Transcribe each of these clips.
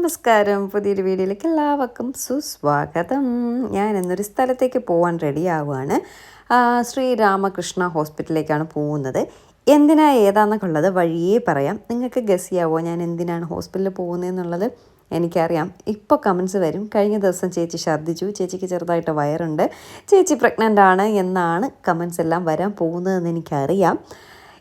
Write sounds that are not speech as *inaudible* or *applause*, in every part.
നമസ്കാരം. പുതിയൊരു വീഡിയോയിലേക്ക് എല്ലാവർക്കും സുസ്വാഗതം. ഞാൻ ഇന്നൊരു സ്ഥലത്തേക്ക് പോകാൻ റെഡി ആവുകയാണ്. ശ്രീരാമകൃഷ്ണ ഹോസ്പിറ്റലിലേക്കാണ് പോകുന്നത്. എന്തിനാ ഏതാണെന്നൊക്കെ ഉള്ളത് വഴിയേ പറയാം. നിങ്ങൾക്ക് ഗസ് ചെയ്യാവോ ഞാൻ എന്തിനാണ് ഹോസ്പിറ്റലിൽ പോകുന്നതെന്നുള്ളത്? എനിക്കറിയാം. ഇപ്പോൾ കമൻസ് വരും. കഴിഞ്ഞ ദിവസം ചേച്ചി ഛർദ്ദിച്ചു. ചേച്ചിക്ക് ചെറുതായിട്ട് വയറുണ്ട്. ചേച്ചി പ്രഗ്നന്റ് ആണ് എന്നാണ് കമൻസ് എല്ലാം വരാൻ പോകുന്നതെന്ന് എനിക്കറിയാം.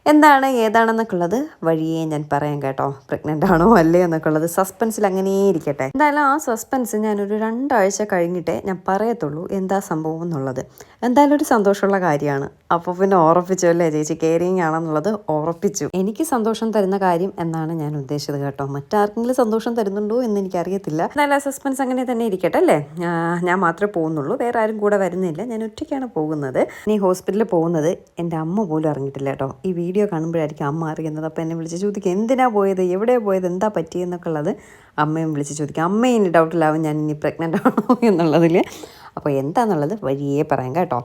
എന്താണ് ഏതാണെന്നൊക്കെയുള്ളത് വഴിയേ ഞാൻ പറയാം കേട്ടോ. പ്രഗ്നന്റ് ആണോ അല്ലേ എന്നൊക്കെ ഉള്ളത് സസ്പെൻസിൽ അങ്ങനെ ഇരിക്കട്ടെ. എന്തായാലും ആ സസ്പെൻസ് ഞാനൊരു രണ്ടാഴ്ച കഴിഞ്ഞിട്ടേ ഞാൻ പറയത്തുള്ളൂ എന്താ സംഭവം എന്നുള്ളത്. എന്തായാലും ഒരു സന്തോഷമുള്ള കാര്യമാണ്. അപ്പോൾ പിന്നെ ഉറപ്പിച്ചു അല്ലേ ചേച്ചി? കെയറിങ് ആണെന്നുള്ളത് ഉറപ്പിച്ചു. എനിക്ക് സന്തോഷം തരുന്ന കാര്യം എന്നാണ് ഞാൻ ഉദ്ദേശിച്ചത് കേട്ടോ. മറ്റാർക്കെങ്കിലും സന്തോഷം തരുന്നുണ്ടോ എന്ന് എനിക്കറിയത്തില്ല. എന്നാലും സസ്പെൻസ് അങ്ങനെ തന്നെ ഇരിക്കട്ടെ അല്ലേ? ഞാൻ മാത്രമേ പോകുന്നുള്ളൂ. വേറെ ആരും കൂടെ വരുന്നില്ല. ഞാൻ ഒറ്റയ്ക്കാണ് പോകുന്നത്. ഇനി ഹോസ്പിറ്റലിൽ പോകുന്നത് എന്റെ അമ്മ പോലും അറിഞ്ഞിട്ടില്ല കേട്ടോ. ഈ വീഡിയോ കാണുമ്പോഴായിരിക്കും അമ്മ അറിയുന്നത്. അപ്പോൾ എന്നെ വിളിച്ച് ചോദിക്കും എന്തിനാ പോയത്? എവിടെ പോയത്? എന്താ പറ്റിയെന്നൊക്കെ ഉള്ളത്? അമ്മയും വിളിച്ച് ചോദിക്കും അമ്മയും ഇനി ഡൗട്ടിലാവും ഞാൻ ഇനി പ്രഗ്നന്റ് ആണോ? എന്നുള്ളതിൽ അപ്പോൾ എന്താണെന്നുള്ളത് വഴിയേ പറയാം കേട്ടോ.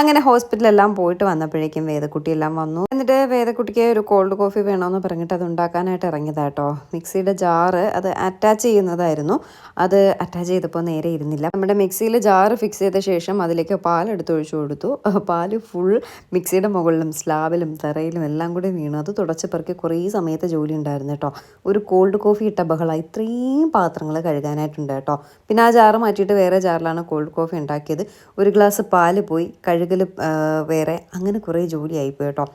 അങ്ങനെ ഹോസ്പിറ്റലെല്ലാം പോയിട്ട് വന്നപ്പോഴേക്കും വേദക്കുട്ടിയെല്ലാം വന്നു. എന്നിട്ട് വേദക്കുട്ടിക്ക് ഒരു കോൾഡ് കോഫി വേണമെന്ന് പറഞ്ഞിട്ട് അത് ഉണ്ടാക്കാനായിട്ട് ഇറങ്ങിയതാട്ടോ മിക്സിയുടെ ജാറ് അത് അറ്റാച്ച് ചെയ്യുന്നതായിരുന്നു. അത് അറ്റാച്ച് ചെയ്തപ്പോൾ നേരെ ഇരുന്നില്ല. നമ്മുടെ മിക്സിയിൽ ജാറ് ഫിക്സ് ചെയ്ത ശേഷം അതിലേക്ക് പാലെടുത്ത് ഒഴിച്ചു കൊടുത്തു. പാൽ ഫുൾ മിക്സിയുടെ മുകളിലും സ്ലാബിലും തറയിലും എല്ലാം കൂടി വീണു. അത് തുടച്ച് പെറുക്കി കുറേ സമയത്ത് ജോലി ഉണ്ടായിരുന്നു കേട്ടോ. ഒരു കോൾഡ് കോഫി ഇട്ട ബഹള ഇത്രയും പാത്രങ്ങൾ കഴുകാനായിട്ടുണ്ട് കേട്ടോ. പിന്നെ ആ ജാറ് മാറ്റിയിട്ട് വേറെ ജാറിലാണ് കോൾഡ് കോഫി ഉണ്ടാക്കിയത്. ഒരു ഗ്ലാസ് പാൽ പോയി കഴുകൽ വേറെ അങ്ങനെ കുറേ ജോലിയായിപ്പോയി കേട്ടോ.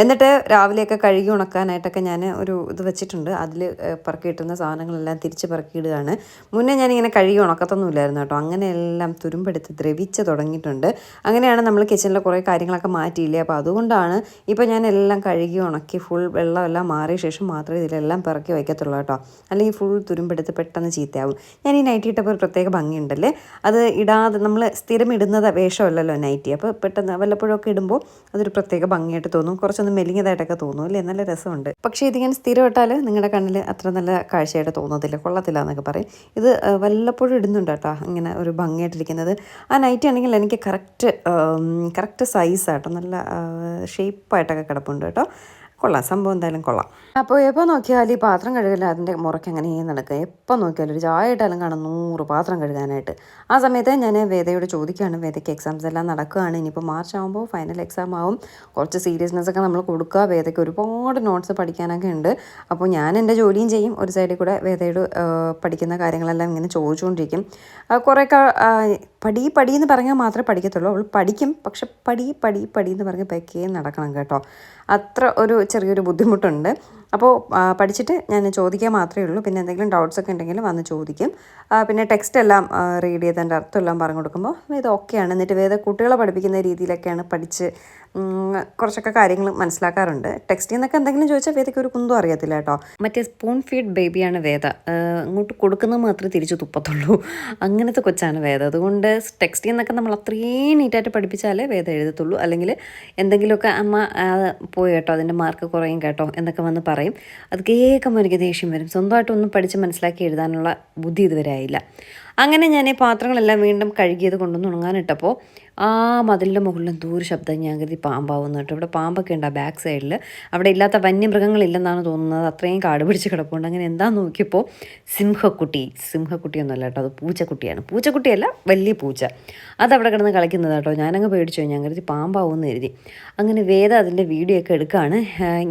എന്നിട്ട് രാവിലെയൊക്കെ കഴുകി ഉണക്കാനായിട്ടൊക്കെ ഞാൻ ഒരു ഇത് വെച്ചിട്ടുണ്ട്. അതിൽ പറക്കിയിട്ടുന്ന സാധനങ്ങളെല്ലാം തിരിച്ച് പറക്കിയിടുകയാണ്. മുന്നേ ഞാനിങ്ങനെ കഴുകി ഉണക്കത്തൊന്നുമില്ലായിരുന്നു കേട്ടോ. അങ്ങനെയെല്ലാം തുരുമ്പെടുത്ത് ദ്രവിച്ച് തുടങ്ങിയിട്ടുണ്ട്. അങ്ങനെയാണ് നമ്മൾ കിച്ചണിലെ കുറേ കാര്യങ്ങളൊക്കെ മാറ്റിയില്ലേ? അപ്പോൾ അതുകൊണ്ടാണ് ഇപ്പോൾ ഞാൻ എല്ലാം കഴുകി ഉണക്കി ഫുൾ വെള്ളമെല്ലാം മാറിയ ശേഷം മാത്രമേ ഇതിലെല്ലാം പിറക്കി വയ്ക്കത്തുള്ളൂ കേട്ടോ. അല്ലെങ്കിൽ ഫുൾ തുരുമ്പെടുത്ത് പെട്ടെന്ന് ചീത്തയാവും. ഞാൻ ഈ നൈറ്റി ഇട്ടപ്പോൾ ഒരു പ്രത്യേക ഭംഗിയുണ്ടല്ലേ? അത് ഇടാതെ നമ്മൾ സ്ഥിരം ഇടുന്നത് വേഷമല്ലല്ലോ നൈറ്റി. അപ്പോൾ പെട്ടെന്ന് വല്ലപ്പോഴൊക്കെ ഇടുമ്പോൾ അതൊരു പ്രത്യേക ഭംഗിയായിട്ട് തോന്നും. കുറച്ചൊന്ന് മെലിഞ്ഞതായിട്ടൊക്കെ തോന്നും അല്ലേ? നല്ല രസമുണ്ട്. പക്ഷേ ഇതിങ്ങനെ സ്ഥിരം ഇട്ടാൽ നിങ്ങളുടെ കണ്ണിൽ അത്ര നല്ല കാഴ്ചയായിട്ട് തോന്നത്തില്ല. കൊള്ളത്തില്ല എന്നൊക്കെ പറയും. ഇത് വല്ലപ്പോഴും ഇടുന്നുണ്ട് കേട്ടോ ഇങ്ങനെ ഒരു ഭംഗിയായിട്ടിരിക്കുന്നത്. ആ നൈറ്റ് ആണെങ്കിൽ എനിക്ക് കറക്റ്റ് കറക്റ്റ് സൈസാട്ടോ നല്ല ഷേപ്പായിട്ടൊക്കെ കിടപ്പുണ്ട് കേട്ടോ. കൊള്ളാം. സംഭവം എന്തായാലും കൊള്ളാം. അപ്പോൾ എപ്പോൾ നോക്കിയാലും ഈ പാത്രം കഴുകല അതിന്റെ മുറയ്ക്ക് അങ്ങനെ നടക്കുക എപ്പോൾ നോക്കിയാലും ഒരു ചായ ഇട്ടാലും കാണും നൂറ് പാത്രം കഴുകാനായിട്ട്. ആ സമയത്ത് ഞാൻ വേദയോട് ചോദിക്കുകയാണ് വേദയ്ക്ക് എക്സാംസ് എല്ലാം നടക്കുകയാണ് ഇനിയിപ്പോൾ മാർച്ച് ആകുമ്പോൾ ഫൈനൽ എക്സാം ആവും. കുറച്ച് സീരിയസ്നെസ് ഒക്കെ നമ്മൾ കൊടുക്കുക. വേദയ്ക്ക് ഒരുപാട് നോട്ട്സ് പഠിക്കാനൊക്കെ ഉണ്ട്. അപ്പോൾ ഞാൻ എന്റെ ജോലിയും ചെയ്യും. ഒരു സൈഡിൽ കൂടെ വേദയോട് പഠിക്കുന്ന കാര്യങ്ങളെല്ലാം ഇങ്ങനെ ചോദിച്ചുകൊണ്ടിരിക്കും. കുറേ പടി പടി എന്ന് പറഞ്ഞാൽ മാത്രമേ പഠിക്കത്തുള്ളൂ. അവൾ പഠിക്കും. പക്ഷെ പടി പടി പടി എന്ന് പറഞ്ഞ് പെക്കേ നടക്കണം കേട്ടോ. അത്ര ഒരു ചെറിയൊരു ബുദ്ധിമുട്ടുണ്ട്. അപ്പോൾ പഠിച്ചിട്ട് ഞാൻ ചോദിക്കാൻ മാത്രമേ ഉള്ളൂ. പിന്നെ എന്തെങ്കിലും ഡൗട്ട്സ് ഒക്കെ ഉണ്ടെങ്കിൽ വന്ന് ചോദിക്കും. പിന്നെ ടെക്സ്റ്റ് എല്ലാം റീഡ് ചെയ്ത് എന്റെ അർത്ഥം എല്ലാം പറഞ്ഞു കൊടുക്കുമ്പോൾ ഇത് ഓക്കെയാണ് എന്നിട്ട് വേദ കുട്ടികളെ പഠിപ്പിക്കുന്ന രീതിയിലൊക്കെയാണ് പഠിച്ച് കുറച്ചൊക്കെ കാര്യങ്ങൾ മനസ്സിലാക്കാറുണ്ട്. ടെക്സ്റ്റിൽ നിന്നൊക്കെ എന്തെങ്കിലും ചോദിച്ചാൽ വേദയ്ക്ക് ഒരു കുന്തും അറിയത്തില്ല കേട്ടോ. മറ്റേ സ്പൂൺ ഫീഡ് ബേബിയാണ് വേദ. അങ്ങോട്ട് കൊടുക്കുന്നത് മാത്രമേ തിരിച്ചു തുപ്പത്തുള്ളൂ. അങ്ങനത്തെ കൊച്ചാണ് വേദ. അതുകൊണ്ട് ടെക്സ്റ്റിൽ നിന്നൊക്കെ നമ്മൾ അത്രയും നീറ്റായിട്ട് പഠിപ്പിച്ചാലേ വേദ എഴുതത്തുള്ളൂ. അല്ലെങ്കിൽ എന്തെങ്കിലുമൊക്കെ അമ്മ പോയി കേട്ടോ അതിന്റെ മാർക്ക് കുറയും കേട്ടോ എന്നൊക്കെ വന്ന് പറയും. അത് കേൾക്കുമ്പോൾ എനിക്ക് ദേഷ്യം വരും. സ്വന്തമായിട്ടൊന്നും പഠിച്ച് മനസ്സിലാക്കി എഴുതാനുള്ള ബുദ്ധി ഇതുവരെ ആയില്ല. അങ്ങനെ ഞാൻ ഈ പാത്രങ്ങളെല്ലാം വീണ്ടും കഴുകിയത് കൊണ്ടൊന്ന് ഉണങ്ങാനിട്ടപ്പോൾ ആ മതിലിന്റെ മുകളിൽ ദൂര ശബ്ദം ഞാൻ കരുതി പാമ്പാവുന്നു കേട്ടോ. ഇവിടെ പാമ്പൊക്കെ ഉണ്ട് ആ ബാക്ക് സൈഡിൽ അവിടെ ഇല്ലാത്ത വന്യമൃഗങ്ങളില്ലെന്നാണ് തോന്നുന്നത്. അത്രയും കാട് പിടിച്ച് കിടപ്പുണ്ട്. അങ്ങനെ എന്താ നോക്കിയപ്പോൾ സിംഹക്കുട്ടി. സിംഹക്കുട്ടിയൊന്നുമല്ല കേട്ടോ. അത് പൂച്ചക്കുട്ടിയാണ്. പൂച്ചക്കുട്ടിയല്ല വലിയ പൂച്ച. അതവിടെ കിടന്ന് കളിക്കുന്നത് കേട്ടോ. ഞാനങ്ങ് പേടിച്ചു. ഞാൻ കരുതി പാമ്പാവുമെന്ന് കരുതി. അങ്ങനെ വേദ അതിന്റെ വീഡിയോ ഒക്കെ എടുക്കുകയാണ്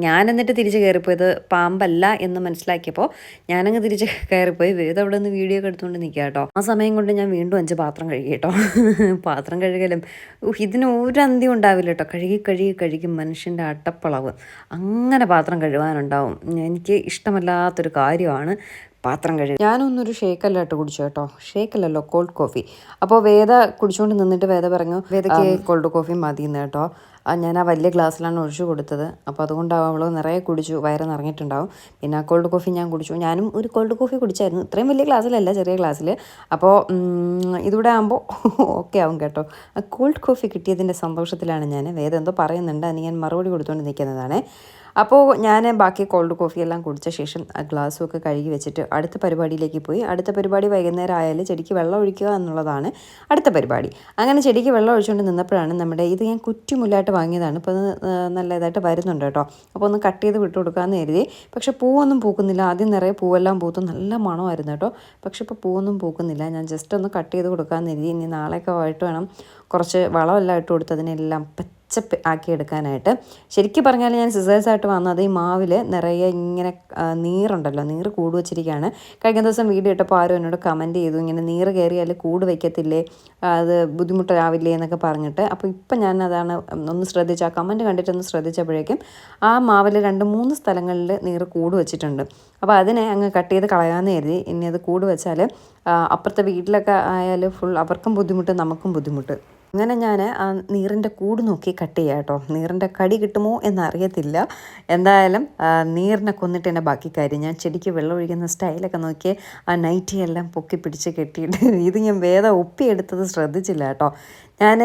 ഞാൻ എന്നിട്ട് തിരിച്ച് കയറിപ്പോയത് പാമ്പല്ല എന്ന് മനസ്സിലാക്കിയപ്പോൾ ഞാനങ്ങ് തിരിച്ച് കയറിപ്പോയി. വേദ അവിടെ നിന്ന് വീഡിയോ ഒക്കെ എടുത്തുകൊണ്ട് നിൽക്കുക കേട്ടോ. ആ സമയം കൊണ്ട് ഞാൻ വീണ്ടും അഞ്ച് പാത്രം കഴുകി കേട്ടോ. പാത്രം കഴുകലും. ഇതിന് ഒരു അന്ത്യം ഉണ്ടാവില്ല കേട്ടോ. കഴുകി കഴുകി കഴുകി മനുഷ്യന്റെ അട്ടപ്പളവ്. അങ്ങനെ പാത്രം കഴുകാനുണ്ടാവും. എനിക്ക് ഇഷ്ടമല്ലാത്തൊരു കാര്യമാണ്. പാത്രം കഴുകി. ഞാനൊന്നൊരു ഷേക്കല്ല കേട്ടോ കുടിച്ചു കേട്ടോ. ഷേക്കല്ലല്ലോ കോൾഡ് കോഫി അപ്പോൾ വേദ കുടിച്ചുകൊണ്ട് നിന്നിട്ട് വേദ പറഞ്ഞു വേദയ്ക്ക് കോൾഡ് കോഫി മതി എന്ന് കേട്ടോ. ഞാൻ ആ വലിയ ഗ്ലാസ്സിലാണ് ഒഴിച്ചു കൊടുത്തത്. അപ്പോൾ അതുകൊണ്ടാവും അവൾ നിറയെ കുടിച്ചു വയറ് നിറഞ്ഞിട്ടുണ്ടാവും പിന്നെ ആ കോൾഡ് കോഫി ഞാൻ കുടിച്ചു. ഞാനും ഒരു കോൾഡ് കോഫി കുടിച്ചായിരുന്നു. ഇത്രയും വലിയ ഗ്ലാസ്സിലല്ല ചെറിയ ഗ്ലാസ്സിൽ അപ്പോൾ ഇതിവിടെ ആകുമ്പോൾ ഓക്കെ *laughs* ആവും കേട്ടോ. ആ കോൾഡ് കോഫി കിട്ടിയതിന്റെ സന്തോഷത്തിലാണ് ഞാൻ വേദം എന്തോ പറയുന്നുണ്ട്. അതിന് ഞാൻ മറുപടി കൊടുത്തുകൊണ്ട് നിൽക്കുന്നതാണ് അപ്പോൾ ഞാൻ ബാക്കി കോൾഡ് കോഫി എല്ലാം കുടിച്ച ശേഷം ആ ഗ്ലാസ്സും ഒക്കെ കഴുകി വെച്ചിട്ട് അടുത്ത പരിപാടിയിലേക്ക് പോയി. അടുത്ത പരിപാടി വൈകുന്നേരം ആയാൽ ചെടിക്ക് വെള്ളം ഒഴിക്കുക എന്നുള്ളതാണ് അടുത്ത പരിപാടി. അങ്ങനെ ചെടിക്ക് വെള്ളം ഒഴിച്ചുകൊണ്ട് നിന്നപ്പോഴാണ് നമ്മുടെ ഇത് ഞാൻ കുറ്റിമുല്ലായിട്ട് വാങ്ങിയതാണ്. ഇപ്പോൾ നല്ല ഇതായിട്ട് വരുന്നുണ്ട് കേട്ടോ. അപ്പോൾ ഒന്ന് കട്ട് ചെയ്ത് വിട്ടു കൊടുക്കാമെന്ന് കരുതി. പക്ഷെ പൂവൊന്നും പൂക്കുന്നില്ല. ആദ്യം നിറയെ പൂവെല്ലാം പൂത്തു. നല്ല മണമായിരുന്നു കേട്ടോ. പക്ഷെ ഇപ്പോൾ പൂവൊന്നും പൂക്കുന്നില്ല. ഞാൻ ജസ്റ്റ് ഒന്ന് കട്ട് ചെയ്ത് കൊടുക്കാമെന്ന് കരുതി. ഇനി നാളെയൊക്കെ ആയിട്ട് വേണം കുറച്ച് വളമെല്ലാം ഇട്ട് കൊടുത്ത് അതിനെല്ലാം പച്ചപ്പ് ആക്കി എടുക്കാനായിട്ട് ശരിക്കും പറഞ്ഞാൽ ഞാൻ സിസേഴ്സായിട്ട് വന്നത് ഈ മാവിൽ നിറയെ ഇങ്ങനെ നീറുണ്ടല്ലോ. നീറ് കൂട് വെച്ചിരിക്കുകയാണ്. കഴിഞ്ഞ ദിവസം വീഡിയോ ഇട്ടപ്പോൾ ആരും എന്നോട് കമന്റ് ചെയ്തു. ഇങ്ങനെ നീറ് കയറിയാൽ കൂട് വയ്ക്കത്തില്ലേ അത് ബുദ്ധിമുട്ടാവില്ലേ എന്നൊക്കെ പറഞ്ഞിട്ട്. അപ്പോൾ ഇപ്പം ഞാൻ അതാണ് ഒന്ന് ശ്രദ്ധിച്ച ആ കമന്റ് കണ്ടിട്ടൊന്ന് ശ്രദ്ധിച്ചപ്പോഴേക്കും ആ മാവിൽ രണ്ട് മൂന്ന് സ്ഥലങ്ങളിൽ നീറ് കൂട് വെച്ചിട്ടുണ്ട്. അപ്പോൾ അതിനെ അങ്ങ് കട്ട് ചെയ്ത് കളയാമെന്ന് കരുതി. ഇനി അത് കൂട് വെച്ചാൽ അപ്പുറത്തെ വീട്ടിലൊക്കെ ആയാൽ ഫുൾ അവർക്കും ബുദ്ധിമുട്ട് നമുക്കും ബുദ്ധിമുട്ട്. അങ്ങനെ ഞാൻ ആ നീറിന്റെ കൂട് നോക്കി കട്ട് ചെയ്യാം കേട്ടോ. നീറിന്റെ കടി കിട്ടുമോ എന്നറിയത്തില്ല. എന്തായാലും നീറിനെ കൊന്നിട്ട് എന്റെ ബാക്കി കാര്യം. ഞാൻ ചെടിക്ക് വെള്ളം ഒഴിക്കുന്ന സ്റ്റൈലൊക്കെ നോക്കി ആ നൈറ്റി എല്ലാം പൊക്കി പിടിച്ച് കെട്ടിയിട്ട് *laughs* ഇത് ഞാൻ വേദ ഒപ്പിയെടുത്തത് ശ്രദ്ധിച്ചില്ല കേട്ടോ. ഞാൻ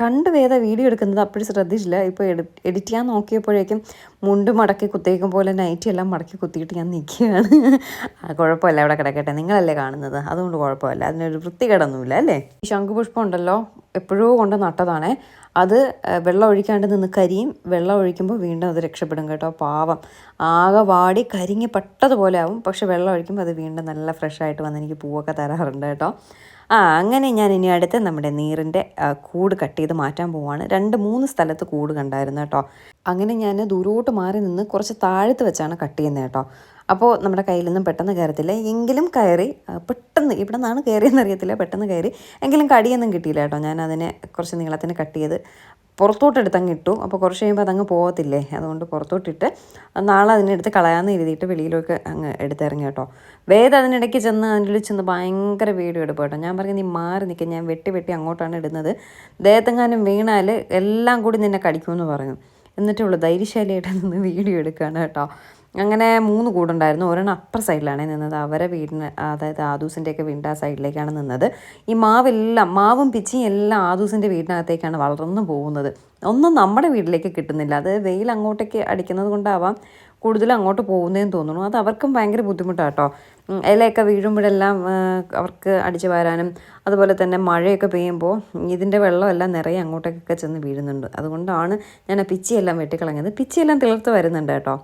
കണ്ട് വേദ വീഡിയോ എടുക്കുന്നത് അപ്പോഴും ശ്രദ്ധിച്ചില്ല. ഇപ്പോൾ എഡി എഡിറ്റ് ചെയ്യാൻ നോക്കിയപ്പോഴേക്കും മുണ്ട് മടക്കി കുത്തിയേക്കും പോലെ നൈറ്റി എല്ലാം മടക്കി കുത്തിയിട്ട് ഞാൻ നിൽക്കുകയാണ്. *laughs* കുഴപ്പമില്ല അവിടെ കിടക്കട്ടെ. നിങ്ങളല്ലേ കാണുന്നത്. അതുകൊണ്ട് കുഴപ്പമില്ല. അതിനൊരു വൃത്തികേടൊന്നുമില്ല അല്ലേ? ഈ ശംഖുപുഷ്പം ഉണ്ടല്ലോ എപ്പോഴോ കൊണ്ട് നട്ടതാണ്. അത് വെള്ളം ഒഴിക്കാണ്ട് നിന്ന് കരിയും വെള്ളം ഒഴിക്കുമ്പോൾ വീണ്ടും അത് രക്ഷപ്പെടും കേട്ടോ പാവം. ആകെ വാടി കരിങ്ങി പെട്ടതുപോലെ ആവും പക്ഷെ വെള്ളം ഒഴിക്കുമ്പോൾ അത് വീണ്ടും നല്ല ഫ്രഷായിട്ട് വന്ന് എനിക്ക് പൂവൊക്കെ തരാറുണ്ട് കേട്ടോ. ആ അങ്ങനെ ഞാൻ ഇനി അടുത്ത് നമ്മുടെ നീറിന്റെ കൂട് കട്ട് ചെയ്ത് മാറ്റാൻ പോവാണ്. രണ്ട് മൂന്ന് സ്ഥലത്ത് കൂട് കണ്ടായിരുന്നു കേട്ടോ. അങ്ങനെ ഞാൻ ദൂരോട്ട് മാറി നിന്ന് കുറച്ച് താഴത്ത് വെച്ചാണ് കട്ട് ചെയ്യുന്നത് കേട്ടോ. അപ്പോൾ നമ്മുടെ കയ്യിലൊന്നും പെട്ടെന്ന് കയറത്തില്ല എങ്കിലും കയറി പെട്ടെന്ന് ഇവിടെ നിന്നാണ് കയറിയെന്ന് അറിയത്തില്ല പെട്ടെന്ന് കയറി. എങ്കിലും കടിയൊന്നും കിട്ടിയില്ല കേട്ടോ. ഞാൻ അതിനെ കുറച്ച് നീളത്തിന് കട്ട് ചെയ്ത് പുറത്തോട്ടെടുത്ത് അങ്ങ് ഇട്ടു. അപ്പോൾ കുറച്ച് കഴിയുമ്പോൾ അതങ്ങ് പോകത്തില്ലേ അതുകൊണ്ട് പുറത്തോട്ടിട്ട് നാളെ അതിനെടുത്ത് കളയാമെന്ന് എഴുതിയിട്ട് വെളിയിലേക്ക് അങ്ങ് എടുത്തിറങ്ങി കേട്ടോ. വേദ അതിനിടയ്ക്ക് ചെന്ന് അതിന്റെ ചെന്ന് ഭയങ്കര വീഡിയോ എടുപ്പ് കേട്ടോ. ഞാൻ പറഞ്ഞു നീ മാറി നിൽക്കുക ഞാൻ വെട്ടി വെട്ടി അങ്ങോട്ടാണ് ഇടുന്നത്. ദേഹത്തെങ്ങാനും വീണാൽ എല്ലാം കൂടി നിന്നെ കടിക്കുമെന്ന് പറഞ്ഞു. എന്നിട്ടുള്ളൂ ധൈര്യശാലിയായിട്ട് നിന്ന് വീഡിയോ എടുക്കുകയാണ് കേട്ടോ. അങ്ങനെ മൂന്ന് കൂടുണ്ടായിരുന്നു. ഒരെണ്ണം അപ്പർ സൈഡിലാണ് നിന്നത്. അവരെ വീടിന് അതായത് ആദൂസിന്റെയൊക്കെ വീടിന്റെ ആ സൈഡിലേക്കാണ് നിന്നത്. ഈ മാവെല്ലാം മാവും പിച്ചിയും എല്ലാം ആദൂസിന്റെ വീടിനകത്തേക്കാണ് വളർന്നു പോകുന്നത്. ഒന്നും നമ്മുടെ വീട്ടിലേക്ക് കിട്ടുന്നില്ല. അത് വെയിൽ അങ്ങോട്ടേക്ക് അടിക്കുന്നത് കൊണ്ടാവാം കൂടുതലും അങ്ങോട്ട് പോകുന്നതെന്ന് തോന്നുന്നു. അത് അവർക്കും ഭയങ്കര ബുദ്ധിമുട്ടാണ് കേട്ടോ ഇലയൊക്കെ വീഴുമ്പോഴെല്ലാം അവർക്ക് അടിച്ചു വരാനും അതുപോലെ തന്നെ മഴയൊക്കെ പെയ്യുമ്പോൾ ഇതിന്റെ വെള്ളമെല്ലാം നിറയെ അങ്ങോട്ടേക്കൊക്കെ ചെന്ന് വീഴുന്നുണ്ട്. അതുകൊണ്ടാണ് ഞാൻ ആ പിച്ചിയെല്ലാം വെട്ടിക്കളഞ്ഞത്. പിച്ചിയെല്ലാം തിളർത്ത് വരുന്നുണ്ട് കേട്ടോ.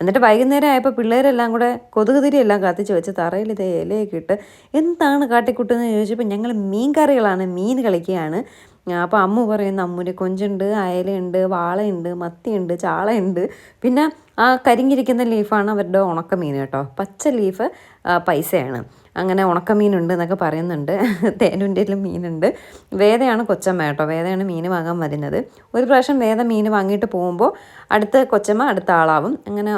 എന്നിട്ട് വൈകുന്നേരം ആയപ്പോൾ പിള്ളേരെല്ലാം കൂടെ കൊതുക് തിരിയെല്ലാം കത്തിച്ച് വെച്ച് തറയിൽ ഇതേ ഇലയൊക്കെ ഇട്ട് എന്താണ് കാട്ടിക്കുട്ടെന്ന് ചോദിച്ചപ്പോൾ ഞങ്ങൾ മീൻ കറികളാണ് മീൻ കളിക്കുകയാണ്. അപ്പോൾ അമ്മു പറയുന്ന അമ്മൂര് കൊഞ്ചുണ്ട് അയലയുണ്ട് വാളയുണ്ട് മത്തിയുണ്ട് ചാളയുണ്ട്. പിന്നെ ആ കരിഞ്ഞിരിക്കുന്ന ലീഫാണ് അവരുടെ ഉണക്ക മീൻ കേട്ടോ. പച്ച ലീഫ് പൈസയാണ്. അങ്ങനെ ഉണക്കമീനുണ്ട് എന്നൊക്കെ പറയുന്നുണ്ട്. *laughs* തേനുന്റെയിലും മീനുണ്ട്. വേദയാണ് കൊച്ചമ്മ കേട്ടോ. വേദയാണ് മീൻ വാങ്ങാൻ വരുന്നത്. ഒരു പ്രാവശ്യം വേദ മീൻ വാങ്ങിയിട്ട് പോകുമ്പോൾ അടുത്ത കൊച്ചമ്മ അടുത്ത ആളാവും. അങ്ങനെ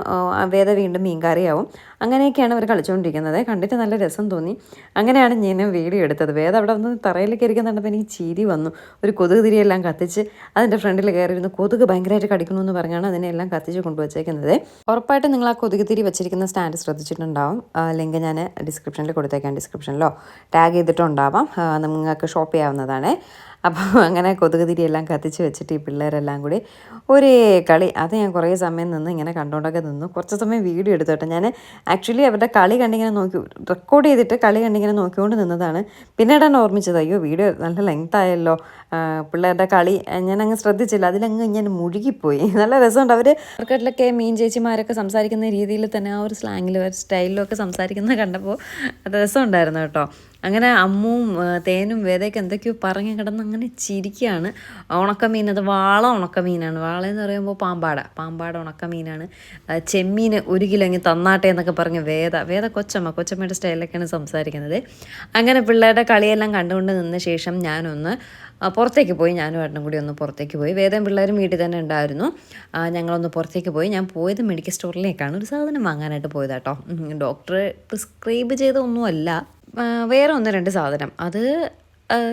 വേദ വീണ്ടും മീൻകറിയാവും അങ്ങനെയൊക്കെയാണ് അവർ കളിച്ചുകൊണ്ടിരിക്കുന്നത്. കണ്ടിട്ട് നല്ല രസം തോന്നി. അങ്ങനെയാണ് ഞാൻ വീഡിയോ എടുത്തത്. വേദ അവിടെ വന്ന് തറയിൽ കയറിക്കുന്നുണ്ടപ്പോൾ എനിക്ക് ചിരി വന്നു. ഒരു കൊതുക് തിരിയെല്ലാം കത്തിച്ച് അതിന്റെ ഫ്രണ്ടിൽ കയറിയിരുന്ന് കൊതുക് ഭയങ്കരമായിട്ട് കടിക്കണമെന്ന് പറഞ്ഞാണ് അതിനെല്ലാം കത്തിച്ച് കൊണ്ടുവച്ചേക്കുന്നത്. ഉറപ്പായിട്ടും നിങ്ങൾ ആ കൊതുക് തിരി വെച്ചിരിക്കുന്ന സ്റ്റാൻഡ് ശ്രദ്ധിച്ചിട്ടുണ്ടാവും. ലിങ്ക് ഞാൻ ഡിസ്ക്രിപ്ഷനിൽ കൊടുത്തേക്കാം. ഡിസ്ക്രിപ്ഷനിലോ ടാഗ് ചെയ്തിട്ടുണ്ടാവാം. നിങ്ങൾക്ക് ഷോപ്പ് ചെയ്യാവുന്നതാണ്. അപ്പോൾ അങ്ങനെ കൊതുക് തിരിയെല്ലാം കത്തിച്ച് വെച്ചിട്ട് ഈ പിള്ളേരെല്ലാം കൂടി ഒരേ കളി. അത് ഞാൻ കുറേ സമയം നിന്ന് ഇങ്ങനെ കണ്ടുകൊണ്ടൊക്കെ നിന്നു. കുറച്ച് സമയം വീഡിയോ എടുത്തോട്ടെ ഞാൻ ആക്ച്വലി അവരുടെ കളി കണ്ടിങ്ങനെ നോക്കി റെക്കോർഡ് ചെയ്തിട്ട് കളി കണ്ടിങ്ങനെ നോക്കിക്കൊണ്ട് നിന്നതാണ്. പിന്നീടാണ് ഓർമ്മിച്ചത് അയ്യോ വീഡിയോ നല്ല ലെങ്ത് ആയല്ലോ. പിള്ളേരുടെ കളി ഞാൻ അങ്ങ് ശ്രദ്ധിച്ചില്ല. അതിലങ്ങ് ഞാൻ മുഴുകിപ്പോയി. *laughs* നല്ല രസമുണ്ട്. അവർ ക്രിക്കറ്റിലൊക്കെ മീൻ ചേച്ചിമാരൊക്കെ സംസാരിക്കുന്ന രീതിയിൽ തന്നെ ആ ഒരു സ്ലാങ്ങിലും ഒരു സ്റ്റൈലിലും ഒക്കെ സംസാരിക്കുന്നത് കണ്ടപ്പോൾ രസമുണ്ടായിരുന്നു കേട്ടോ. അങ്ങനെ അമ്മുവും തേനും വേദയൊക്കെ എന്തൊക്കെയോ പറഞ്ഞ് കിടന്ന് അങ്ങനെ ചിരിക്കുകയാണ്. ഉണക്കമീൻ അത് വാള ഉണക്കമീനാണ്. വാള എന്ന് പറയുമ്പോൾ പാമ്പാട. പാമ്പാട ഉണക്കമീനാണ്. ചെമ്മീൻ ഒരു കിലോ ഇങ്ങനെ തന്നാട്ടെ എന്നൊക്കെ പറഞ്ഞ് വേദ വേദ കൊച്ചമ്മ കൊച്ചമ്മയുടെ സ്റ്റൈലിലൊക്കെയാണ് സംസാരിക്കുന്നത്. അങ്ങനെ പിള്ളേരുടെ കളിയെല്ലാം കണ്ടുകൊണ്ട് നിന്ന ശേഷം ഞാനൊന്ന് പുറത്തേക്ക് പോയി. ഞാനും ഏട്ടനും കൂടി ഒന്ന് പുറത്തേക്ക് പോയി. വേദം പിള്ളേരും വീട്ടിൽ തന്നെ ഉണ്ടായിരുന്നു. ഞങ്ങളൊന്ന് പുറത്തേക്ക് പോയി. ഞാൻ പോയത് മെഡിക്കൽ സ്റ്റോറിലേക്കാണ് ഒരു സാധനം വാങ്ങാനായിട്ട് പോയത് കേട്ടോ ഡോക്ടർ പ്രിസ്ക്രൈബ് ചെയ്ത ഒന്നുമല്ല. ആ, വേറെ ഒന്ന് രണ്ട് സാധനം. അത്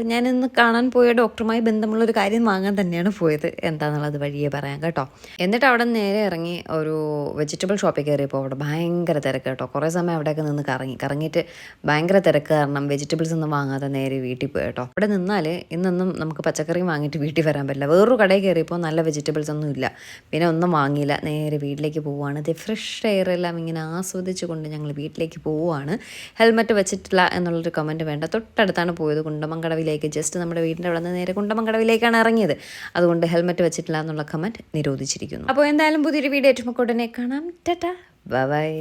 ഞാനിന്ന് കാണാൻ പോയ ഡോക്ടറുമായി ബന്ധമുള്ള ഒരു കാര്യം വാങ്ങാൻ തന്നെയാണ് പോയത്. എന്താണെന്നുള്ളത് വഴിയേ പറയാം കേട്ടോ. എന്നിട്ട് അവിടെ നേരെ ഇറങ്ങി ഒരു വെജിറ്റബിൾ ഷോപ്പിൽ കയറിയപ്പോൾ അവിടെ ഭയങ്കര തിരക്ക് കേട്ടോ. കുറേ സമയം അവിടെയൊക്കെ നിന്ന് കറങ്ങി. കറങ്ങിയിട്ട് ഭയങ്കര തിരക്ക് കാരണം വെജിറ്റബിൾസ് ഒന്നും വാങ്ങാതെ നേരെ വീട്ടിൽ പോയി കേട്ടോ. അവിടെ നിന്നാൽ ഇന്നൊന്നും നമുക്ക് പച്ചക്കറി വാങ്ങിയിട്ട് വീട്ടിൽ വരാൻ പറ്റില്ല. വേറൊരു കടയിൽ കയറിയപ്പോൾ നല്ല വെജിറ്റബിൾസ് ഒന്നും ഇല്ല. പിന്നെ ഒന്നും വാങ്ങിയില്ല. നേരെ വീട്ടിലേക്ക് പോവുകയാണ് ഇത് ഫ്രഷ് എയർ എല്ലാം ഇങ്ങനെ ആസ്വദിച്ചുകൊണ്ട് ഞങ്ങൾ വീട്ടിലേക്ക് പോവുകയാണ് ഹെൽമെറ്റ് വെച്ചിട്ടില്ല എന്നുള്ളൊരു കമന്റ് വേണ്ട. തൊട്ടടുത്താണ് പോയത് കുണ്ടമങ്കടവിലേക്ക് ജസ്റ്റ് നമ്മുടെ വീടിന്റെ അവിടെ നിന്ന് നേരെ കുണ്ടമംഗടവിലേക്കാണ് ഇറങ്ങിയത്. അതുകൊണ്ട് ഹെൽമെറ്റ് വെച്ചിട്ടില്ല എന്നുള്ള കമന്റ് നിരോധിച്ചിരിക്കുന്നു. അപ്പോൾ എന്തായാലും പുതിയൊരു വീഡിയോ ഏറ്റുമുക്കോട്ടനെ കാണാം. ടാറ്റ. ബൈ.